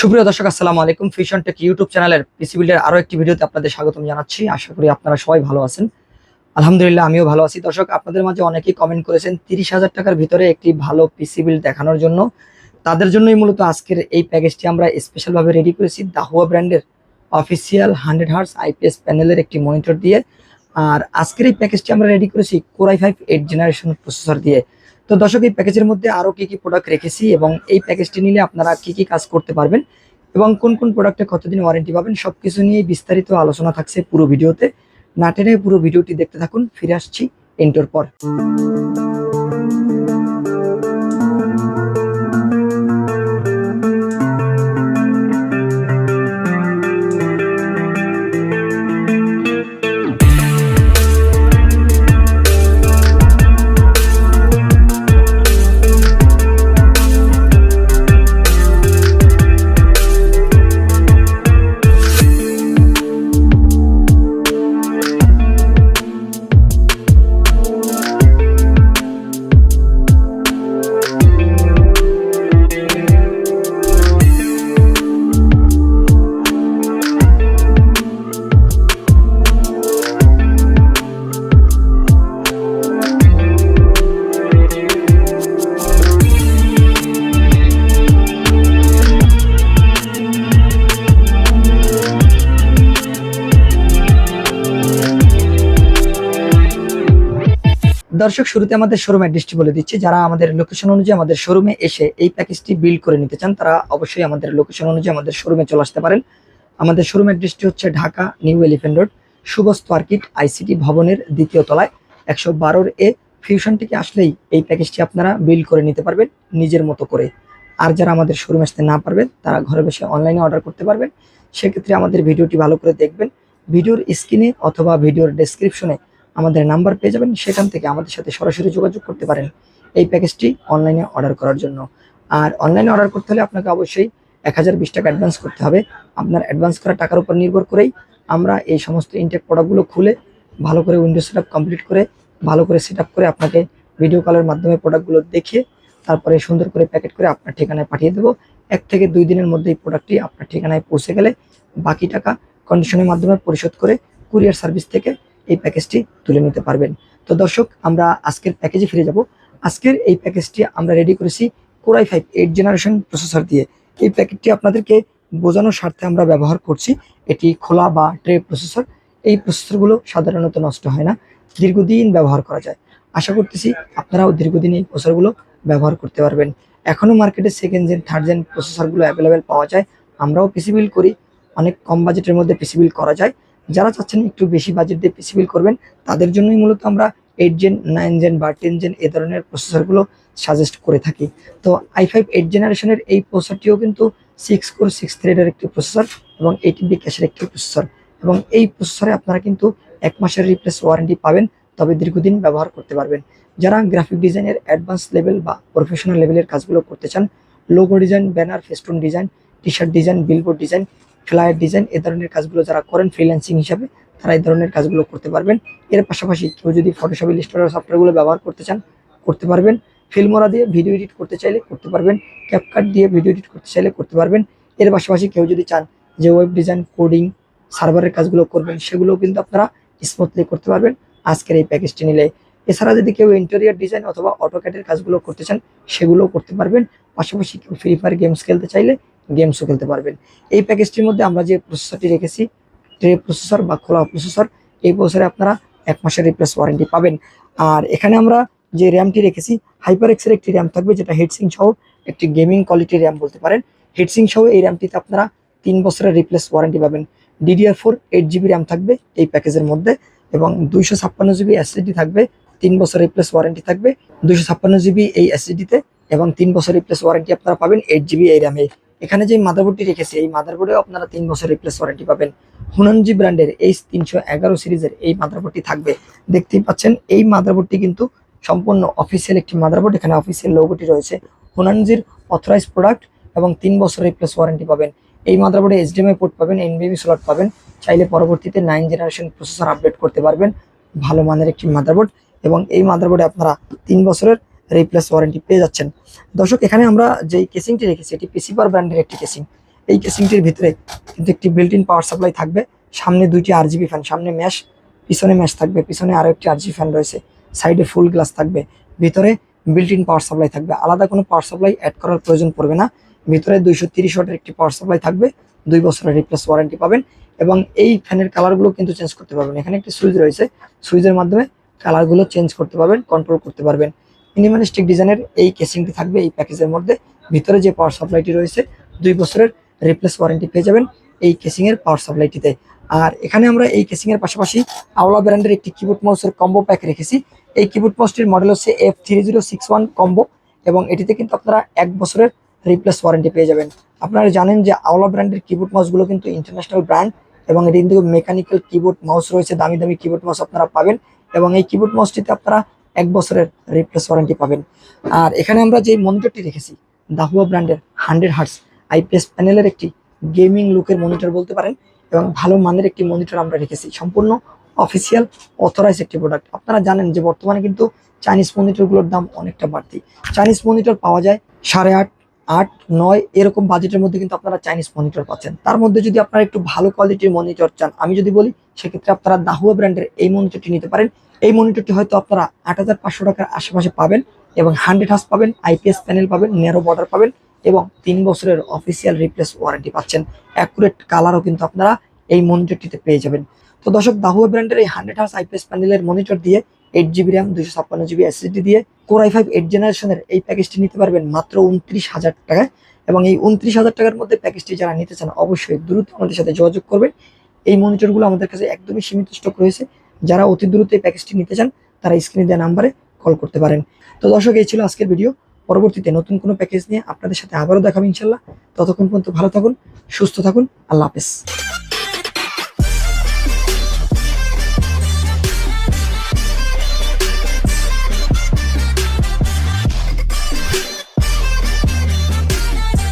সুপ্রিয় দর্শক, আসসালামু আলাইকুম। ফিশন টেক ইউটিউব চ্যানেলের পিসি বিল্ডের আরও একটি ভিডিওতে আপনাদের স্বাগতম জানাচ্ছি। আশা করি আপনারা সবাই ভালো আছেন। আলহামদুলিল্লাহ, আমিও ভালো আছি। দর্শক, আপনাদের মাঝে অনেকেই কমেন্ট করেছেন তিরিশ হাজার টাকার ভিতরে একটি ভালো পিসি বিল্ড দেখানোর জন্য। তাদের জন্যই মূলত আজকের এই প্যাকেজটি আমরা স্পেশালভাবে রেডি করেছি দাহুয়া ব্র্যান্ডের অফিসিয়াল হান্ড্রেড হার্স আইপিএস প্যানেলের একটি মনিটর দিয়ে। আর আজকের এই প্যাকেজটি আমরা রেডি করেছি core i five eight generation processor দিয়ে। তো দর্শক, এই প্যাকেজের মধ্যে আরও কী কী প্রোডাক্ট রেখেছি এবং এই প্যাকেজটি নিলে আপনারা কি কি কাজ করতে পারবেন এবং কোন কোন প্রোডাক্টে কতদিন ওয়ারেন্টি পাবেন সব কিছু নিয়ে বিস্তারিত আলোচনা থাকছে পুরো ভিডিওতে। না টেনে পুরো ভিডিওটি দেখতে থাকুন, ফিরে আসছি এন্টোর পর। দর্শক, শুরুতে আমাদের শোরুম অ্যাড্রেসটি বলে দিচ্ছি। যারা আমাদের লোকেশন অনুযায়ী আমাদের শোরুমে এসে এই প্যাকেজটি বিল্ড করে নিতে চান, তারা অবশ্যই আমাদের লোকেশন অনুযায়ী আমাদের শোরুমে চলে আসতে পারেন। আমাদের শোরুম অ্যাড্রেসটি হচ্ছে ঢাকা নিউ এলিফেন্ট রোড, সুবস্ত মার্কেট, আইসিটি ভবনের দ্বিতীয় তলায়, একশো বারোর এ ফিউশনটিকে আসলেই এই প্যাকেজটি আপনারা বিল করে নিতে পারবেন নিজের মতো করে। আর যারা আমাদের শোরুমে আসতে না পারবেন, তারা ঘরে বসে অনলাইনে অর্ডার করতে পারবেন। সেক্ষেত্রে আমাদের ভিডিওটি ভালো করে দেখবেন। ভিডিওর স্ক্রিনে অথবা ভিডিওর ডেসক্রিপশনে আমাদের নাম্বার পেয়ে যাবেন, সেখান থেকে আমাদের সাথে সরাসরি যোগাযোগ করতে পারেন এই প্যাকেজটি অনলাইনে অর্ডার করার জন্য। আর অনলাইনে অর্ডার করতে হলে আপনাকে অবশ্যই এক হাজার বিশ টাকা অ্যাডভান্স করতে হবে। আপনার অ্যাডভান্স করা টাকার উপর নির্ভর করেই আমরা এই সমস্ত ইনটেক প্রোডাক্টগুলো খুলে ভালো করে উইন্ডো সেট কমপ্লিট করে, ভালো করে সেট করে আপনাকে ভিডিও কলের মাধ্যমে প্রোডাক্টগুলো দেখিয়ে তারপরে সুন্দর করে প্যাকেট করে আপনার ঠিকানায় পাঠিয়ে দেবো। এক থেকে দুই দিনের মধ্যে এই প্রোডাক্টটি আপনার ঠিকানায় পৌঁছে গেলে বাকি টাকা কন্ডিশনের মাধ্যমে পরিশোধ করে কুরিয়ার সার্ভিস থেকে এই প্যাকেজটি তুলে নিতে পারবেন। তো দর্শক, আমরা আজকের প্যাকেজে ফিরে যাব। আজকের এই প্যাকেজটি আমরা রেডি করেছি core i five eight generation processor দিয়ে। এই প্যাকেটটি আপনাদেরকে বোঝানোর স্বার্থে আমরা ব্যবহার করছি। এটি খোলা বা ট্রে প্রসেসর এই প্রসেসরগুলো সাধারণত নষ্ট হয় না, দীর্ঘদিন ব্যবহার করা যায়। আশা করতেছি আপনারাও দীর্ঘদিন এই প্রসেসরগুলো ব্যবহার করতে পারবেন। এখনও মার্কেটে সেকেন্ড জেন থার্ড জেন প্রসেসরগুলো অ্যাভেলেবেল পাওয়া যায়। আমরাও পিসি বিল করি। অনেক কম বাজেটের মধ্যে পিসি বিল করা যায়। যারা চাচ্ছেন একটু বেশি বাজেট দিয়ে পিসি বিল করবেন, তাদের জন্যই মূলত আমরা এইট জেন নাইন জেন বা টেন জেন এ ধরনের প্রসেসরগুলো সাজেস্ট করে থাকি। তো আই ফাইভ এইট জেনারেশনের এই প্রসেসরটিও কিন্তু সিক্স কোর সিক্স থ্রেডের একটি প্রসেসর এবং এইট বি ক্যাশের একটি প্রসেসর এবং এই প্রসেসরে আপনারা কিন্তু এক মাসের রিপ্লেস ওয়ারেন্টি পাবেন, তবে দীর্ঘদিন ব্যবহার করতে পারবেন। যারা গ্রাফিক ডিজাইনের অ্যাডভান্স লেভেল বা প্রফেশনাল লেভেলের কাজগুলো করতে চান logo design banner festoon design T shirt design billboard design flyer design এ ধরনের কাজগুলো যারা করেন ফ্রিল্যান্সিং হিসাবে, তারা এই ধরনের কাজগুলো করতে পারবেন। এর পাশাপাশি কেউ যদি ফটোশপ ইলিস্ট্রেটর সফটওয়্যারগুলো ব্যবহার করতে চান, করতে পারবেন। ফিল্মোরা দিয়ে ভিডিও এডিট করতে চাইলে করতে পারবেন। ক্যাপকাট দিয়ে ভিডিও এডিট করতে চাইলে করতে পারবেন। এর পাশাপাশি কেউ যদি চান যে ওয়েব ডিজাইন কোডিং সার্ভারের কাজগুলো করবেন, সেগুলোও কিন্তু আপনারা স্মুথলি করতে পারবেন। আজকের এই প্যাকেজটি নিলে। এছাড়া যদি কেউ ইন্টেরিয়ার ডিজাইন অথবা অটোক্যাটের কাজগুলো করতে চান, সেগুলোও করতে পারবেন। পাশাপাশি কেউ ফ্রি ফায়ার গেমস খেলতে চাইলে গেমসও খেলতে পারবেন। এই প্যাকেজটির মধ্যে আমরা যে প্রসেসরটি রেখেছি ট্রে প্রসেসর বা খোলা প্রসেসর এই প্রসেসরে আপনারা এক মাসের রিপ্লেস ওয়ারেন্টি পাবেন। আর এখানে আমরা যে র্যামটি রেখেছি হাইপার এক্সের একটি র্যাম থাকবে, যেটা হেডসিং সহ একটি গেমিং কোয়ালিটির র্যাম বলতে পারেন। হেডসিং সহ এই র্যামটিতে আপনারা তিন বছরের রিপ্লেস ওয়ারেন্টি পাবেন। DDR four eight GB RAM থাকবে এই প্যাকেজের মধ্যে এবং দুইশো ছাপ্পান্ন জিবি এসএসডি থাকবে, তিন বছর রিপ্লেস ওয়ারেন্টি থাকবে। দুইশো ছাপ্পান্ন জিবি এই এসএসডিতে এবং তিন বছর রিপ্লেস ওয়ারেন্টি আপনারা পাবেন এইট জিবি এই র্যামে এখানে যে মাদারবোর্ডটি রেখেছে, এই মাদারবোর্ডেও আপনারা তিন বছর রিপ্লেস ওয়ারেন্টি পাবেন। হুনানজি ব্র্যান্ডের এই তিনশো এগারো সিরিজের এই মাদারবোর্ডটি থাকবে। দেখতেই পাচ্ছেন, এই মাদারবোর্ডটি কিন্তু সম্পূর্ণ অফিসিয়াল একটি মাদারবোর্ড এখানে অফিসিয়াল লোগোটি রয়েছে। হুনানজির অথরাইজ প্রোডাক্ট এবং তিন বছর রিপ্লেস ওয়ারেন্টি পাবেন। এই মাদারবোর্ডে এইচডিএমআই পোর্ট পাবেন এনবিবি স্লট পাবেন। চাইলে পরবর্তীতে নাইন জেনারেশন প্রসেসর আপডেট করতে পারবেন। ভালো মানের একটি মাদারবোর্ড এবং এই মাদারবোর্ডে আপনারা তিন বছরের রিপ্লেস ওয়ারেন্টি পেয়ে যাচ্ছেন। দর্শক, এখানে আমরা যেই কেসিংটি রেখেছি, এটি পিসিপার ব্র্যান্ডের একটি কেসিং এই কেসিংটির ভিতরে কিন্তু একটি বিল্ট ইন পাওয়ার সাপ্লাই থাকবে। সামনে দুইটি আর জিবি ফ্যান সামনে ম্যাশ পিছনে ম্যাশ থাকবে, পিছনে আরও একটি আর ফ্যান রয়েছে। সাইডে ফুল গ্লাস থাকবে। ভিতরে বিল্ট ইন পাওয়ার সাপ্লাই থাকবে। আলাদা কোনো পাওয়ার সাপ্লাই অ্যাড করার প্রয়োজন পড়বে না। ভিতরে দুইশো তিরিশ ওয়াটের একটি পাওয়ার সাপ্লাই থাকবে। দুই বছরের রিপ্লেস ওয়ারেন্টি পাবেন এবং এই ফ্যানের কালারগুলো কিন্তু চেঞ্জ করতে পারবেন। এখানে একটি সুইচ রয়েছে। সুইচের মাধ্যমে কালারগুলো চেঞ্জ করতে পারবেন কন্ট্রোল করতে পারবেন। মিনিমালিস্টিক ডিজাইনের এই কেসিংটি থাকবে, এই প্যাকেজের মধ্যে। ভিতরে যে পাওয়ার সাপ্লাইটি রয়েছে, দুই বছরের রিপ্লেস ওয়ারেন্টি পেয়ে যাবেন এই কেসিংয়ের পাওয়ার সাপ্লাইটিতে আর এখানে আমরা এই কেসিংয়ের পাশাপাশি আওলা ব্র্যান্ডের একটি কিবোর্ড মাউসের কম্বো প্যাক রেখেছি। এই কিবোর্ড মাউসটির মডেল হচ্ছে F three zero six one combo এবং এটিতে কিন্তু আপনারা এক বছরের রিপ্লেস ওয়ারেন্টি পেয়ে যাবেন। আপনারা জানেন যে আওলা ব্র্যান্ডের কিবোর্ড মাউসগুলো কিন্তু ইন্টারন্যাশনাল ব্র্যান্ড এবং এটি কিন্তু মেকানিক্যাল কিবোর্ড মাউস রয়েছে, দামি দামি কিবোর্ড মাউস আপনারা পাবেন এবং এই কিবোর্ড মাউসটিতে আপনারা এক বছরের রিপ্লেস ওয়ারেন্টি পাবেন। আর এখানে আমরা যে মনিটরটি রেখেছি দাহুয়া ব্র্যান্ডের হান্ড্রেড হার্টস আইপিএস প্যানেলের একটি গেমিং লুকের মনিটর বলতে পারেন এবং ভালো মানের একটি মনিটর আমরা রেখেছি। সম্পূর্ণ অফিসিয়াল অথরাইজ একটি প্রোডাক্ট আপনারা জানেন যে বর্তমানে কিন্তু চাইনিজ মনিটরগুলোর দাম অনেকটা বাড়তি। চাইনিজ মনিটর পাওয়া যায় সাড়ে আট আট, নয়, এরকম বাজেটের মধ্যে কিন্তু আপনারা চাইনিজ মনিটর পাচ্ছেন। তার মধ্যে যদি আপনারা একটু ভালো কোয়ালিটির মনিটর চান, আমি যদি বলি, সেক্ষেত্রে আপনারা দাহুয়া ব্র্যান্ডের এই মনিটরটি নিতে পারেন। এই মনিটরটি হয়তো আপনারা আট হাজার পাঁচশো টাকার আশেপাশে পাবেন এবং হান্ড্রেড হাউস পাবেন আইপিএস প্যানেল পাবেন নেরো বর্ডার পাবেন এবং তিন বছরের অফিসিয়াল রিপ্লেস ওয়ারেন্টি পাচ্ছেন। অ্যাকুরেট কালারও কিন্তু আপনারা এই মনিটরটিতে পেয়ে যাবেন। তো দর্শক, দাহুয়া ব্র্যান্ডের এই হান্ড্রেড হাউস আইপিএস প্যানেলের মনিটর দিয়ে এইট জিবি র্যাম দুশো ছাপ্পান্ন জিবি এসএসডি দিয়ে কোর আই ফাইভ এইট জেনারেশনের এই প্যাকেজটি নিতে পারবেন মাত্র উনত্রিশ হাজার টাকায়। এবং এই উনত্রিশ হাজার টাকার মধ্যে প্যাকেজটি যারা নিতে চান, অবশ্যই দ্রুত আমাদের সাথে যোগাযোগ করবেন। এই মনিটরগুলো আমাদের কাছে একদমই সীমিত স্টক রয়েছে। যারা অতি দ্রুত এই প্যাকেজটি নিতে চান, তারা স্ক্রিনে দেওয়া নাম্বারে কল করতে পারেন। তো দর্শক, এই ছিল আজকের ভিডিও পরবর্তীতে নতুন কোনো প্যাকেজ নিয়ে আপনাদের সাথে আবারও দেখাবো ইনশাল্লাহ। ততক্ষণ পর্যন্ত ভালো থাকুন, সুস্থ থাকুন, আল্লাহ হাফেজ।